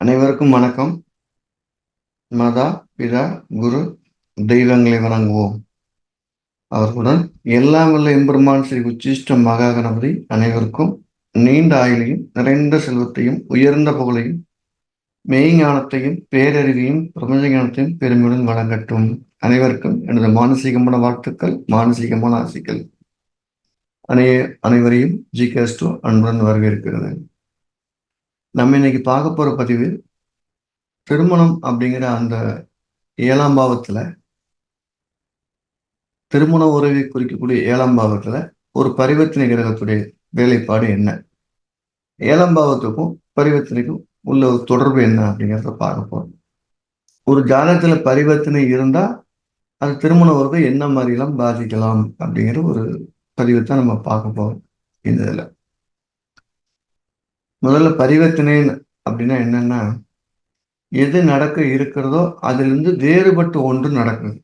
அனைவருக்கும் வணக்கம். மாதா பிதா குரு தெய்வங்களை வணங்குவோம். அவர்களுடன் எல்லாம் வல்ல எம்பெருமான் ஸ்ரீ உச்சிஷ்ட மகா கணபதி அனைவருக்கும் நீண்ட ஆயுளையும் நிறைந்த செல்வத்தையும் உயர்ந்த புகழையும் மெய்ஞானத்தையும் பேரறிவையும் பிரபஞ்ச ஞானத்தையும் பெருமையுடன் வழங்கட்டும். அனைவருக்கும் எனது மானசீகமான வாழ்த்துக்கள் மானசீகமான ஆசைகள். அனை அனைவரையும் ஜி கேஸ்டோ அன்புடன் வரவேற்கிறது நம்ம இன்னைக்கு பார்க்க போற பதிவு திருமணம் அப்படிங்கிற அந்த ஏழாம் பாவத்துல திருமண உறவை குறிக்கக்கூடிய ஏழாம் பாவத்தில் ஒரு பரிவர்த்தனை கிரகத்துடைய வேலைப்பாடு என்ன? ஏழாம் பாவத்துக்கும் பரிவர்த்தனைக்கும் உள்ள ஒரு தொடர்பு என்ன அப்படிங்கிறத பார்க்க போகிறோம் ஒரு ஜாதகத்தில் பரிவர்த்தனை இருந்தால் அது திருமண உறவை என்ன மாதிரிலாம் பாதிக்கலாம் அப்படிங்கிற ஒரு பதிவை தான் நம்ம பார்க்க போகிறோம் இந்த இதில். முதல்ல பரிவர்த்தனை அப்படின்னா என்னன்னா எது நடக்க இருக்கிறதோ அதிலிருந்து வேறுபட்டு ஒன்று நடக்குது.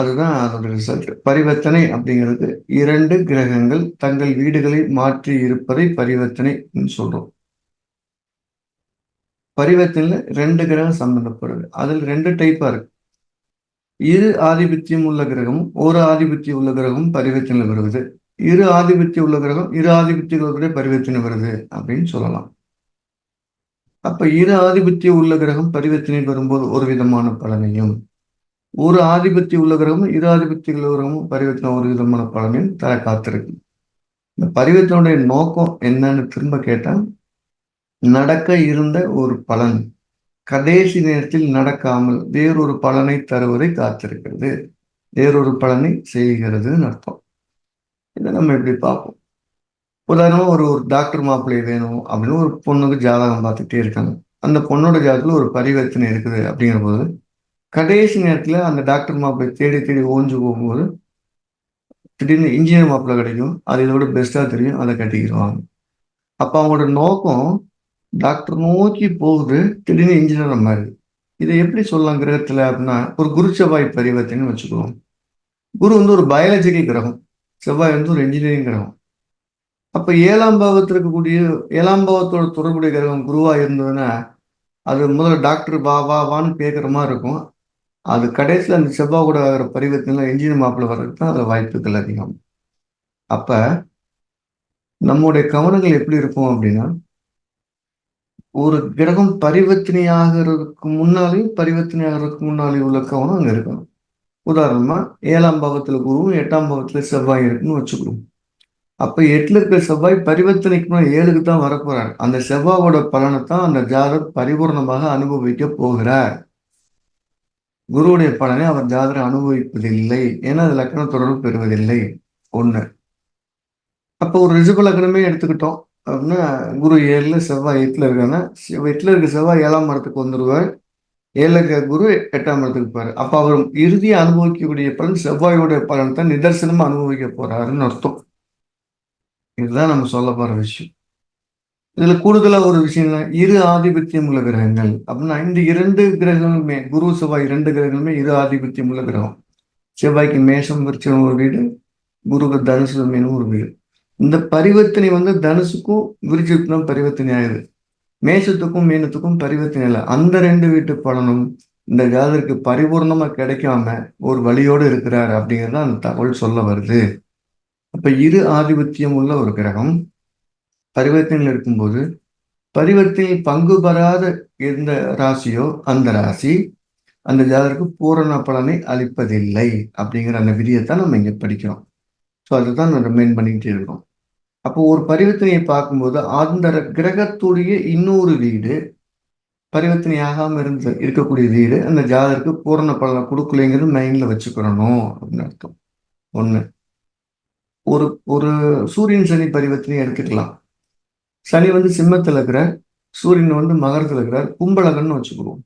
அதுதான் அதோட ரிசல்ட் பரிவர்த்தனை அப்படிங்கிறது இரண்டு கிரகங்கள் தங்கள் வீடுகளை மாற்றி இருப்பதை பரிவர்த்தனை சொல்றோம். பரிவர்த்தனையில ரெண்டு கிரகம் சம்பந்தப்படுது. அதில் ரெண்டு டைப்பா இருக்கு. இரு ஆதிபத்தியம் உள்ள கிரகமும் ஒரு ஆதிபத்தியம் உள்ள கிரகமும் பரிவர்த்தனை வருவது இரு ஆதிபத்தியம் உள்ள கிரகம் இரு ஆதிபத்தியங்களுடைய பரிவர்த்தனை வருது அப்படின்னு சொல்லலாம். அப்ப இரு ஆதிபத்தியம் உள்ள கிரகம் பரிவர்த்தனை வரும்போது ஒரு விதமான பலனையும் ஒரு ஆதிபத்திய உள்ள கிரகமும் இரு ஆதிபத்திய உள்ள கிரகமும் பரிவர்த்தனை ஒரு விதமான பலனையும் தர காத்திருக்கு. இந்த பரிவர்த்தனுடைய நோக்கம் என்னன்னு திரும்ப கேட்டால் நடக்க இருந்த ஒரு பலன் கடைசி நேரத்தில் நடக்காமல் வேறொரு பலனை தருவதை காத்திருக்கிறது. வேறொரு பலனை செய்கிறதுன்னு அர்த்தம். இதை நம்ம எப்படி பார்ப்போம்? உதாரணமாக ஒரு ஒரு டாக்டர் மாப்பிள்ளை வேணும் அப்படின்னு ஒரு பொண்ணுக்கு ஜாதகம் பார்த்துட்டே இருக்காங்க. அந்த பொண்ணோட ஜாதகத்தில் ஒரு பரிவர்த்தனை இருக்குது அப்படிங்கிற போது கடைசி நேரத்தில் அந்த டாக்டர் மாப்பிள்ளை தேடி தேடி ஓஞ்சு போகும்போது திடீர்னு இன்ஜினியர் மாப்பிள்ளை கிடைக்கும். அது இதோட பெஸ்ட்டாக தெரியும். அதை கட்டிக்கிடுவாங்க அப்போ அவங்களோட நோக்கம் டாக்டர் நோக்கி போகுது திடீர்னு இன்ஜினியர் மாதிரி. இதை எப்படி சொல்லலாம் கிரகத்தில் அப்படின்னா ஒரு குருச்சபாய் பரிவர்த்தனைன்னு பரிவர்த்தனை வச்சுக்குவோம் குரு வந்து ஒரு பயாலஜிக்கல் கிரகம். செவ்வாய் வந்து ஒரு இன்ஜினியரிங் கிரகம். அப்போ ஏழாம் பாவத்தில் இருக்கக்கூடிய ஏழாம் பாவத்தோட தொடர்புடைய கிரகம் குருவாக இருந்ததுன்னா அது முதல்ல டாக்டர் வா வா வான்னு கேட்குற மாதிரி இருக்கும். அது கடைசியில் அந்த செவ்வாய் கூட ஆகிற பரிவர்த்தனை இன்ஜினியர் மாப்பிள்ள வர்றதுக்கு தான் அதில் வாய்ப்புகள் அதிகம். அப்போ நம்முடைய கவனங்கள் எப்படி இருக்கும் அப்படின்னா ஒரு கிரகம் பரிவர்த்தனை ஆகிறதுக்கு முன்னாலேயும் பரிவர்த்தனை ஆகிறதுக்கு முன்னாலேயும் உள்ள கவனம் அங்கே இருக்கணும். உதாரணமா ஏழாம் பாவத்துல குருவும் எட்டாம் பாவத்துல செவ்வாய் இருக்குன்னு வச்சுக்கிறோம் அப்ப எட்டுல இருக்கிற செவ்வாய் பரிவர்த்தனைக்கு முன்னாடி ஏழுக்கு தான் வரப்போறார். அந்த செவ்வாவோட பலனை தான் அந்த ஜாதர் பரிபூர்ணமாக அனுபவிக்க போகிறார். குருவுடைய பலனை அவர் ஜாதரை அனுபவிப்பதில்லை. ஏன்னா அது லக்கண தொடர்பு பெறுவதில்லை. ஒண்ணு. அப்ப ஒரு ரிஷப லக்னமே எடுத்துக்கிட்டோம். அப்படின்னா குரு ஏழுல செவ்வாய் எட்டுல இருக்காங்கன்னா எட்டுல இருக்க செவ்வாய் ஏழாம் மரத்துக்கு வந்துருவார். ஏழுல குரு எட்டாம் இடத்துக்கு போறாரு. அப்ப அவர் இறுதியை அனுபவிக்கக்கூடிய பலன் செவ்வாயோட பலன் தான் நிதர்சனமா அனுபவிக்க போறாருன்னு அர்த்தம். இதுதான் நம்ம சொல்ல போற விஷயம். இதுல கூடுதலா ஒரு விஷயம் இரு ஆதிபத்தியம் உள்ள கிரகங்கள். அப்படின்னா இந்த இரண்டு கிரகங்களுமே குரு செவ்வாய் இரண்டு கிரகங்களுமே இரு ஆதிபத்தியம் உள்ள கிரகம். செவ்வாய்க்கு மேஷம் விருச்சம் ஒரு வீடு குருக்கு தனுசு மீனும் ஒரு வீடு. இந்த பரிவர்த்தனை வந்து தனுசுக்கும் விருச்சத்துக்கும் பரிவர்த்தனை ஆயிடுது மேஷத்துக்கும் மீனத்துக்கும் பரிவர்த்தனை இல்லை. அந்த ரெண்டு வீட்டு பலனும் இந்த ஜாதருக்கு பரிபூர்ணமா கிடைக்காம ஒரு வழியோடு இருக்கிறார் அப்படிங்கிறது அந்த தகவல் சொல்ல வருது. அப்ப இரு ஆதிபத்தியம் உள்ள ஒரு கிரகம் பரிவர்த்தனையில் இருக்கும்போது பரிவர்த்தனையில் பங்கு பெறாத எந்த ராசியோ அந்த ராசி அந்த ஜாதருக்கு பூரண பலனை அளிப்பதில்லை அப்படிங்கிற அந்த விதியைத்தான் நம்ம இங்க படிக்கிறோம். ஸோ அதுதான் நம்ம மெயின் பண்ணிக்கிட்டே இருக்கோம் அப்போ ஒரு பரிவர்த்தனையை பார்க்கும்போது அந்த கிரகத்துடைய இன்னொரு வீடு பரிவர்த்தனை இருந்து இருக்கக்கூடிய வீடு அந்த ஜாதருக்கு பூரண பலனை கொடுக்கலைங்கிறது மைண்ட்ல வச்சுக்கிறணும் அப்படின்னு அர்த்தம். ஒண்ணு. ஒரு ஒரு சூரியன் சனி பரிவர்த்தனை எடுத்துக்கலாம். சனி வந்து சிம்மத்தில் இருக்கிறார் சூரியன் வந்து மகரத்தில் இருக்கிறார் கும்பலகன்னு வச்சுக்குவோம்.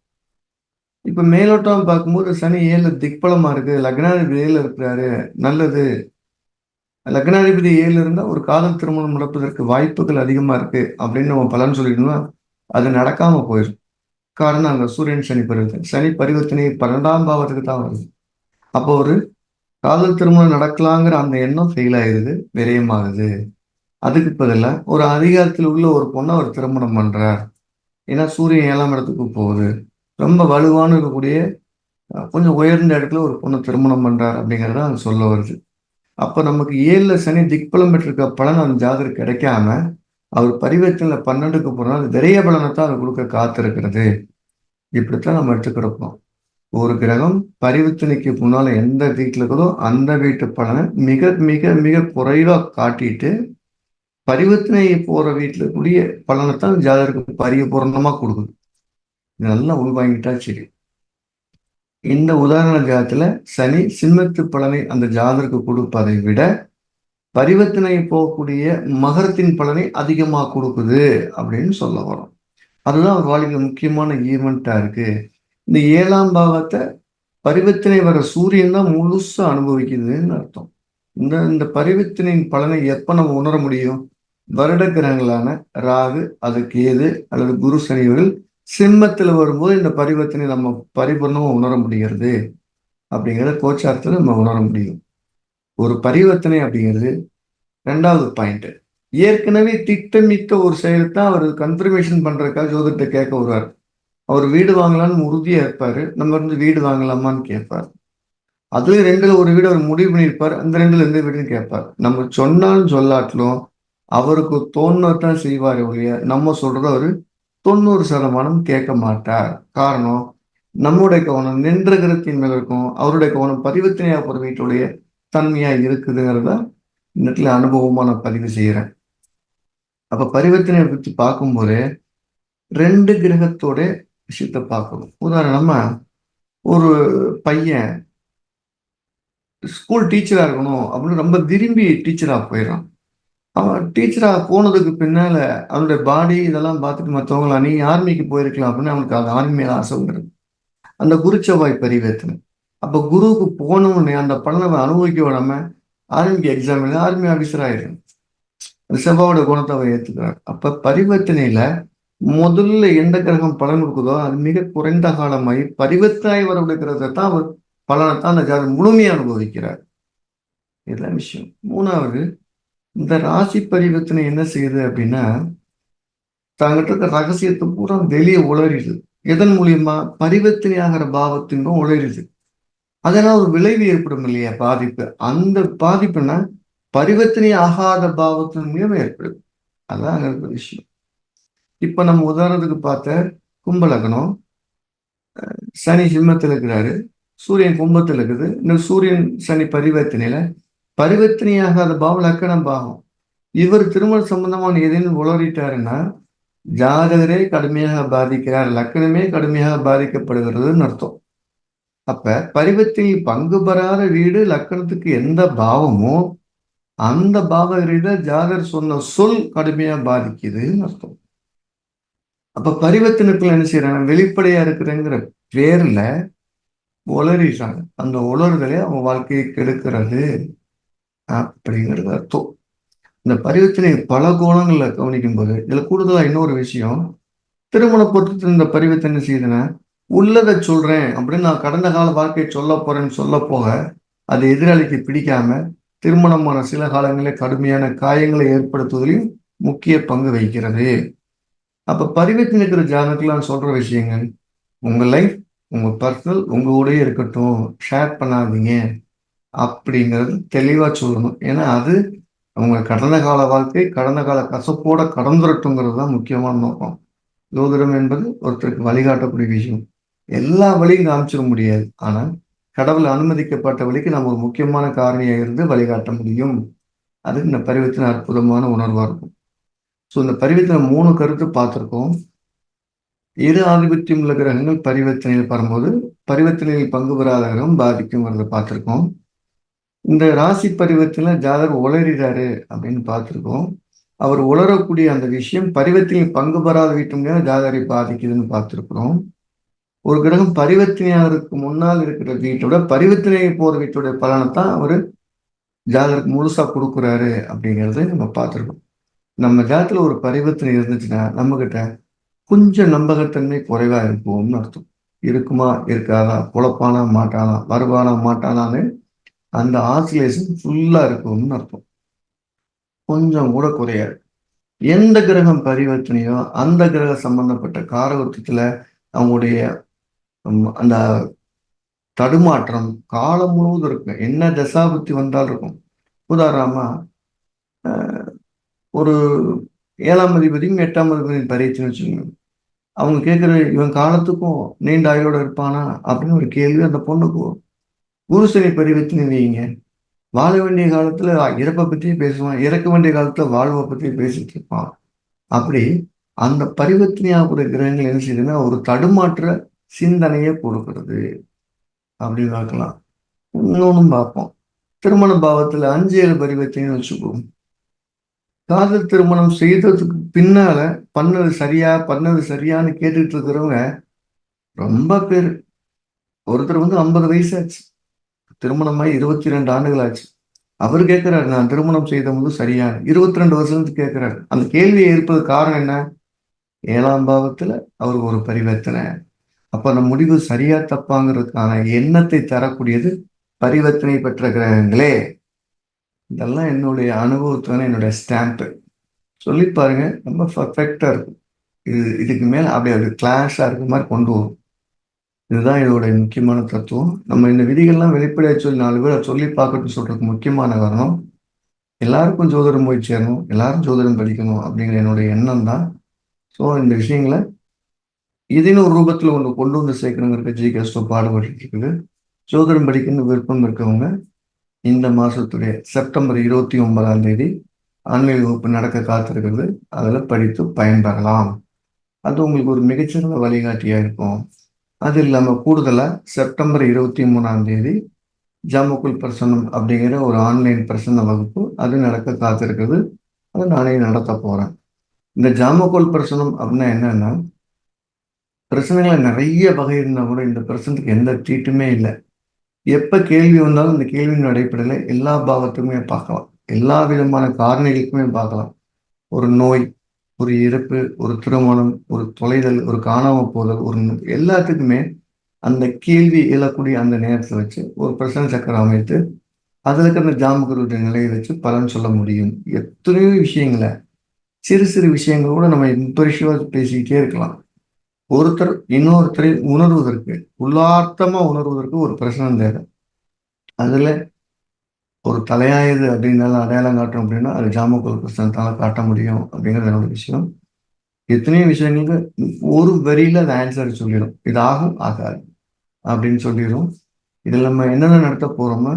இப்போ மேலோட்டம் பார்க்கும்போது சனி ஏழு திக்பலமாக இருக்குது லக்னாதிபதி ஏழு இருக்கிறாரு நல்லது லக்னாதிபதி ஏழு இருந்தா ஒரு காதல் திருமணம் நடப்பதற்கு வாய்ப்புகள் அதிகமா இருக்கு அப்படின்னு நம்ம பலன் சொல்லிட்டோம்னா அது நடக்காம போயிடும். காரணம் அங்க சூரியன் சனி பரிவர்த்தனை சனி பரிவர்த்தனை பன்னெண்டாம் பாவத்துக்கு தான் வருது. அப்போ ஒரு காதல் திருமணம் நடக்கலாங்கிற அந்த எண்ணம் ஃபெயில் ஆயிடுது விரயமாகுது. அதுக்கு பதிலாக ஒரு அதிகாரத்தில் உள்ள ஒரு பொண்ணை அவர் திருமணம் பண்றார். ஏன்னா சூரியன் ஏழாம் இடத்துக்கு போகுது. ரொம்ப வலுவான இருக்கக்கூடிய கொஞ்சம் உயர்ந்த இடத்துல ஒரு பொண்ணை திருமணம் பண்றார் அப்படிங்கிறத அங்கே சொல்ல வருது. அப்போ நமக்கு ஏழில் சனி திக்பலம் பெற்றிருக்க பலன் அந்த ஜாதகம் கிடைக்காம அவர் பரிவர்த்தனை பன்னெண்டுக்கு போனால் அது விரைய பலனை தான் அது கொடுக்க காத்திருக்கிறது. இப்படித்தான் நம்ம எடுத்துக்கிறப்போம் ஒரு கிரகம் பரிவர்த்தனைக்கு முன்னால் எந்த வீட்டில் இருக்குதோ அந்த வீட்டு பலனை மிக மிக மிக குறைவாக காட்டிட்டு பரிவர்த்தனை போகிற வீட்டில் கூடிய பலனை தான் ஜாதகருக்கு பூரணமாக கொடுக்குது. நல்லா உள்வாங்கிட்டா சரி. இந்த உதாரண ஜாதத்துல சனி சிம்மத்து பலனை அந்த ஜாதருக்கு கொடுப்பதை விட பரிவர்த்தனை போகக்கூடிய மகரத்தின் பலனை அதிகமாக கொடுக்குது அப்படின்னு சொல்ல வரும். அதுதான் ஒரு வாழ்க்கை முக்கியமான ஈவெண்ட்டாக இருக்கு. இந்த ஏழாம் பாவத்தை பரிவர்த்தனை வர சூரியன் தான் முழுசாக அனுபவிக்குதுன்னு அர்த்தம். இந்த இந்த பரிவர்த்தனையின் பலனை எப்போ நம்ம உணர முடியும்? வருட கிரகங்களான ராகு அது கேது அல்லது குரு சனிவர்கள் சிம்மத்தில் வரும்போது இந்த பரிவர்த்தனை நம்ம பரிபூர்ணமாக உணர முடிகிறது அப்படிங்கிறத கோச்சாரத்தில் நம்ம உணர முடியும். ஒரு பரிவர்த்தனை அப்படிங்கிறது ரெண்டாவது பாயிண்ட்டு ஏற்கனவே திட்டமிட்ட ஒரு செயல் தான் அவர் கன்ஃபர்மேஷன் பண்ணுறதுக்காக ஜோதிட்ட கேட்க வருவார். அவர் வீடு வாங்கலாம்னு உறுதியாக இருப்பார். நம்ம இருந்து வீடு வாங்கலாமான்னு கேட்பார். அதுலேயும் ரெண்டில் ஒரு வீடு அவர் முடிவு பண்ணியிருப்பார். அந்த ரெண்டில் எந்த வீடுன்னு கேட்பார். நம்ம சொன்னாலும் சொல்லாட்டிலும் அவருக்கு தோணுதான் செய்வார் ஒழிய நம்ம சொல்கிறத அவர் தொண்ணூறு சதமானம் கேட்க மாட்டார். காரணம் நம்முடைய கவனம் நின்ற கிரகத்தின் மேல இருக்கும். அவருடைய கவனம் பரிவர்த்தனையா போற வீட்டுடைய தன்மையா இருக்குதுங்கிறத இந்த இடத்துல அனுபவமா நான் பதிவு செய்யறேன் அப்ப பரிவர்த்தனை பற்றி பார்க்கும்போது ரெண்டு கிரகத்தோட விஷயத்தை பார்க்கணும். உதாரணமா ஒரு பையன் ஸ்கூல் டீச்சராக இருக்கணும் அப்படின்னு ரொம்ப விரும்பி டீச்சராக போயிடறான். அவன் டீச்சராக போனதுக்கு பின்னால அவனுடைய பாடி இதெல்லாம் பார்த்துட்டு மற்றவங்களா நீ ஆர்மிக்கு போயிருக்கலாம் அப்படின்னு அவனுக்கு அது ஆர்மி மேல ஆசை வந்துடும் அந்த குருச்செவ்வாய் பரிவர்த்தனை அப்போ குருவுக்கு போனவனே அந்த பலனை அனுபவிக்க விடாம ஆர்மிக்கு எக்ஸாம் எழுத ஆர்மி ஆபீசர் ஆயிடும் செவ்வாவோட குணத்தை அவர் ஏற்றுக்கிறான் அப்போ பரிவர்த்தனையில் முதல்ல எந்த கிரகம் பலன் கொடுக்குதோ அது மிக குறைந்த காலமாகி பரிவர்த்தனை வரக்கூடிய கிரகத்தை தான் அவர் பலனை தான் அந்த ஜாதகம் முழுமையாக அனுபவிக்கிறார். இதுதான் விஷயம். மூணாவது இந்த ராசி பரிவர்த்தனை என்ன செய்யுது அப்படின்னா தாங்கிட்ட இருக்க ரகசியத்தை பூரா வெளியே உளறிடுது. எதன் மூலியமா? பரிவர்த்தனை ஆகிற பாவத்தின் உளறிடுது. அதனால் ஒரு விளைவு ஏற்படும் இல்லையா? பாதிப்பு. அந்த பாதிப்புனா பரிவர்த்தனை ஆகாத பாவத்தின் மூலியமா ஏற்படுது. அதான் அங்க இருக்கிற விஷயம். இப்ப நம்ம உதாரணத்துக்கு பார்த்த கும்பலகனம் சனி சிம்மத்தில் இருக்கிறாரு. சூரியன் கும்பத்தில் இருக்குது. இந்த சூரியன் சனி பரிவர்த்தனையில பரிவர்த்தனையாகாத பாவம் லக்கணம் பாவம். இவர் திருமண சம்பந்தமான எதையும் உளறிட்டாருன்னா ஜாதகரே கடுமையாக பாதிக்கிறார் லக்கணமே கடுமையாக பாதிக்கப்படுகிறதுன்னு அர்த்தம். அப்ப பரிவர்த்தனை பங்கு பெறாத வீடு லக்கணத்துக்கு எந்த பாவமோ அந்த பாவ ஜாதகர் சொன்ன சொல் கடுமையா பாதிக்குதுன்னு அர்த்தம். அப்ப பரிவர்த்தனைக்குள்ள என்ன செய்யறாங்க வெளிப்படையா இருக்கிறேங்கிற பேர்ல உளறிடுறாங்க. அந்த உளறுதலே அவங்க வாழ்க்கையை கெடுக்கிறது. அப்படிங்கிறது அர்த்தம். இந்த பரிவர்த்தனை பல கோணங்களில் கவனிக்கும் போது இதில் கூடுதலாக இன்னொரு விஷயம் திருமண பொருத்தத்தில் இந்த பரிவர்த்தனை செய்யுதுன்னா உள்ளதை சொல்கிறேன் அப்படின்னு நான் கடந்த கால வாழ்க்கையை சொல்ல போகிறேன்னு சொல்ல போக அது எதிராளிக்கு பிடிக்காம திருமணமான சில காலங்களில் கடுமையான காயங்களை ஏற்படுத்துவதிலும் முக்கிய பங்கு வகிக்கிறது. அப்போ பரிவர்த்தனை இருக்கிற ஜாதகத்துல சொல்கிற விஷயங்கள் உங்கள் லைஃப் உங்கள் பர்சனல் உங்கள் கூடயே இருக்கட்டும். ஷேர் பண்ணாதீங்க. அப்படிங்கிறது தெளிவாக சொல்லணும். ஏன்னா அது அவங்க கடந்த கால வாழ்க்கை கடந்த கால கசப்போட கடந்துரட்டுங்கிறது தான் முக்கியமான நோக்கம். ஜோதிடம் என்பது ஒருத்தருக்கு வழிகாட்டக்கூடிய விஷயம். எல்லா வழியும் காமிச்சிட முடியாது. ஆனால் கடவுள் அனுமதிக்கப்பட்ட வழிக்கு நம்ம ஒரு முக்கியமான காரணியாக இருந்து வழிகாட்ட முடியும். அது இந்த பரிவர்த்தனை அற்புதமான உணர்வாக இருக்கும். ஸோ இந்த பரிவர்த்தனை மூணு கருத்து பார்த்துருக்கோம். இரு ஆதிபத்தியம் உள்ள கிரகங்கள் பரிவர்த்தனையில் வரும்போது பரிவர்த்தனையில் பங்கு பெறாத கிரகம் பாதிக்குங்கிறத பார்த்துருக்கோம். இந்த ராசி பரிவர்த்தனை ஜாதகர் உளறிறாரு அப்படின்னு பார்த்துருக்கோம். அவர் உளரக்கூடிய அந்த விஷயம் பரிவர்த்தனையில் பங்கு பெறாத வீட்டுங்க ஜாதகரை பாதிக்குதுன்னு பார்த்துருக்குறோம். ஒரு கிரகம் பரிவர்த்தனையாகிறதுக்கு முன்னால் இருக்கிற வீட்டோட பரிவர்த்தனை போற வீட்டோட பலனை தான் அவர் ஜாதகருக்கு முழுசாக கொடுக்குறாரு அப்படிங்கிறத நம்ம பார்த்துருக்கோம். நம்ம ஜாதத்தில் ஒரு பரிவர்த்தனை இருந்துச்சுன்னா நம்மக்கிட்ட கொஞ்சம் நம்பகத்தன்மை குறைவாக இருக்கும்னு அர்த்தம். இருக்குமா இருக்காதா குழப்பானா மாட்டானா வருவானா மாட்டானான்னு அந்த ஆசிலேஷன் ஃபுல்லாக இருக்கும்னு அர்த்தம். கொஞ்சம் கூட குறையாது. எந்த கிரகம் பரிவர்த்தனையோ அந்த கிரக சம்பந்தப்பட்ட காரகத்துவத்துல அவங்களுடைய அந்த தடுமாற்றம் காலம் முழுவதும் இருக்கும். என்ன தசாபுத்தி வந்தாலும் இருக்கும். உதாரணமா ஒரு ஏழாம் அதிபதியும் எட்டாம் அதிபதியும் பரிவர்த்தனை வச்சுக்கோங்க. அவங்க கேட்குற இவன் காலத்துக்கும் நீண்ட ஆயுளோட இருப்பானா? அப்படின்னு ஒரு கேள்வி அந்த பொண்ணுக்கும் குருசனை பரிவர்த்தனை வைங்க வாழ வேண்டிய காலத்துல இறப்பை பற்றி பேசுவான் இறக்க வேண்டிய காலத்துல வாழ்வை பற்றி பேசிட்டு இருப்பான். அப்படி அந்த பரிவர்த்தனையாகக்கூடிய கிரகங்கள் என்ன செய்யுதுன்னா ஒரு தடுமாற்ற சிந்தனையை கொடுக்கறது. அப்படின்னு பார்க்கலாம். இன்னொன்றும் பார்ப்போம். திருமண பாவத்துல அஞ்சு ஏழு பரிவர்த்தனை வச்சுக்குவோம். காதல் திருமணம் செய்ததுக்கு பின்னால பண்ணது சரியா பண்ணது சரியான்னு கேட்டுட்டு இருக்கிறவங்க ரொம்ப பேர். ஒருத்தர் வந்து ஐம்பது வயசாச்சு. திருமணமாய் இருபத்தி ரெண்டு ஆண்டுகள் ஆச்சு அவர் கேட்கிறாரு நான் திருமணம் செய்த போது சரியான இருபத்தி ரெண்டு வருஷத்துக்கு கேட்கிறாரு. அந்த கேள்வியை இருப்பது காரணம் என்ன? ஏழாம் பாவத்துல அவருக்கு ஒரு பரிவர்த்தனை. அப்ப அந்த முடிவு சரியா தப்பாங்கிறதுக்கான எண்ணத்தை தரக்கூடியது பரிவர்த்தனை பெற்ற கிரகங்களே. இதெல்லாம் என்னுடைய அனுபவத்தான என்னுடைய ஸ்டாம்ப்பு. சொல்லி பாருங்க ரொம்ப பர்ஃபெக்டா இருக்கும். இது இதுக்கு மேல அப்படி அப்படி கிளாஷா இருக்கிற மாதிரி கொண்டு வரும். இதுதான் இதோட முக்கியமான தத்துவம். நம்ம இந்த விதிகள்லாம் வெளிப்படையாக சொல்லி நாலு பேரை சொல்லி பார்க்கணும்னு சொல்றதுக்கு முக்கியமான காரணம் எல்லாருக்கும் ஜோதிடம் போய் சேரணும் எல்லாரும் ஜோதிடம் படிக்கணும் அப்படிங்கிற என்னுடைய எண்ணம் தான். ஸோ இந்த விஷயங்களை இதின் ஒரு ரூபத்தில் ஒன்று கொண்டு வந்து சேர்க்கணுங்கிற ஜி கஸ்டோ பாடுபட்டு இருக்குது ஜோதிடம் படிக்கணும்னு விருப்பம் இருக்கவங்க இந்த மாதத்துடைய செப்டம்பர் இருபத்தி ஒன்பதாம் தேதி ஆன்மீக வகுப்பு நடக்க காத்திருக்கிறது. அதில் படித்து பயன்பெறலாம். அது உங்களுக்கு ஒரு மிகச்சிறந்த வழிகாட்டியாக இருக்கும். அது இல்லாமல் கூடுதலாக செப்டம்பர் இருபத்தி மூணாம் தேதி ஜாமுக்குல் பிரசனம் அப்படிங்கிற ஒரு ஆன்லைன் பிரசன்ன வகுப்பு அது நடக்க காத்திருக்குது. அதை நானே நடத்த போகிறேன் இந்த ஜாமுக்குல் பிரசனம் அப்படின்னா என்னன்னா பிரச்சனைகளை நிறைய வகை இருந்தால் கூட இந்த பிரச்சனைக்கு எந்த தீட்டுமே இல்லை. எப்போ கேள்வி வந்தாலும் இந்த கேள்வியின் அடிப்படையில் எல்லா பாவத்துக்குமே பார்க்கலாம். எல்லா விதமான காரணிகளுக்குமே பார்க்கலாம். ஒரு நோய் ஒரு இறப்பு ஒரு திருமணம் ஒரு தொலைதல் ஒரு காணாம போதல் ஒரு எல்லாத்துக்குமே அந்த கேள்வி எழக்கூடிய அந்த நேரத்தை வச்சு ஒரு பிரசன சக்கரம் அமைத்து அதில் இருக்க அந்த ஜாமகருடைய நிலையை வச்சு பலன் சொல்ல முடியும். எத்தனையோ விஷயங்களை சிறு சிறு விஷயங்கள் கூட நம்ம இம்பரிஷுவாக பேசிக்கிட்டே இருக்கலாம். ஒருத்தர் இன்னொருத்தரை உணர்வதற்கு உள்ளார்த்தமாக உணர்வதற்கு ஒரு பிரச்சனை தேவை. அதில் ஒரு தலையாயுது அப்படின்னால அடையாளம் காட்டும் அப்படின்னா அது ஜாமக்கோல் பிரச்சனத்தால காட்ட முடியும் அப்படிங்கிறது என்னோட விஷயம். எத்தனையோ விஷயங்களுக்கு ஒரு வரியில அது ஆன்சர் சொல்லிடும் இதாகும் ஆகாது அப்படின்னு சொல்லிடும் இதில் நம்ம என்னென்ன நடத்த போறோம்னா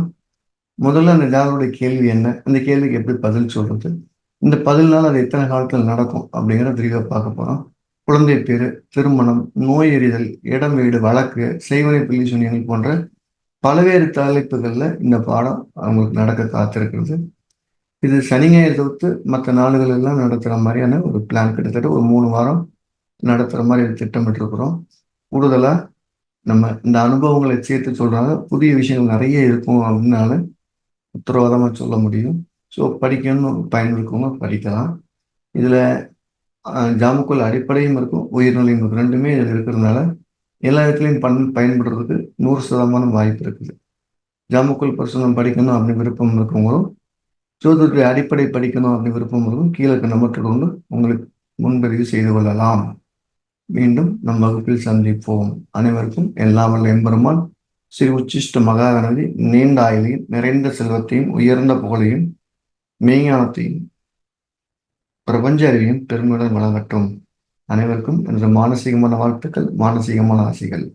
முதல்ல அந்த ஜாதோட கேள்வி என்ன? அந்த கேள்விக்கு எப்படி பதில் சொல்றது? இந்த பதில்னால அது எத்தனை காலத்தில் நடக்கும் அப்படிங்கிறத விரிவாக பார்க்க போகிறோம் குழந்தை பேர் திருமணம் நோய் எறிதல் இடம் வீடு வழக்கு செய்வனை பள்ளி சொன்னியங்கள் போன்ற பல்வேறு தலைப்புகளில் இந்த பாடம் அவங்களுக்கு நடக்க காத்திருக்கிறது. இது சனி ஞாயிறு தவிர்த்து மற்ற நாடுகளெல்லாம் நடத்துகிற மாதிரியான ஒரு பிளான் கிட்டத்தட்ட ஒரு மூணு வாரம் நடத்துகிற மாதிரி திட்டமிட்டிருக்கிறோம். கூடுதலாக நம்ம இந்த அனுபவங்களை சேர்த்து சொல்கிறாங்க புதிய விஷயங்கள் நிறைய இருக்கும் அப்படின்னால உத்தரவாதமாக சொல்ல முடியும். ஸோ படிக்கணும்னு பயன் இருக்கவங்க படிக்கலாம். இதில் ஜாமுக்குள் அடிப்படையும் இருக்கும் உயிர்நிலையும் இருக்கும் ரெண்டுமே இதில் இருக்கிறதுனால எல்லா இடத்துலையும் பண் பயன்படுறதுக்கு நூறு சதமான வாய்ப்பு இருக்குது. ஜாமுக்குள் பிரசனம் படிக்கணும் அப்படின்னு விருப்பம் இருக்கவங்களும் ஜோதிடத்துடைய அடிப்படை படிக்கணும் அப்படின்னு விருப்பம் இருக்கும் கீழே நம்பர் கொண்டு உங்களுக்கு முன்பதிவு செய்து கொள்ளலாம். மீண்டும் நம் வகுப்பில் சந்திப்போம். அனைவருக்கும் எல்லா வல்ல எம்பெருமான். ஸ்ரீ உச்சிஷ்ட மகாகணதி நீண்ட ஆயுளையும் நிறைந்த செல்வத்தையும் உயர்ந்த புகழையும் மெய்ஞானத்தையும் பிரபஞ்ச அறிவையும் பெருமையுடன் வழங்கட்டும். அனைவருக்கும் எனது மானசீகமான வாழ்த்துக்கள் மானசீகமான ஆசைகள்.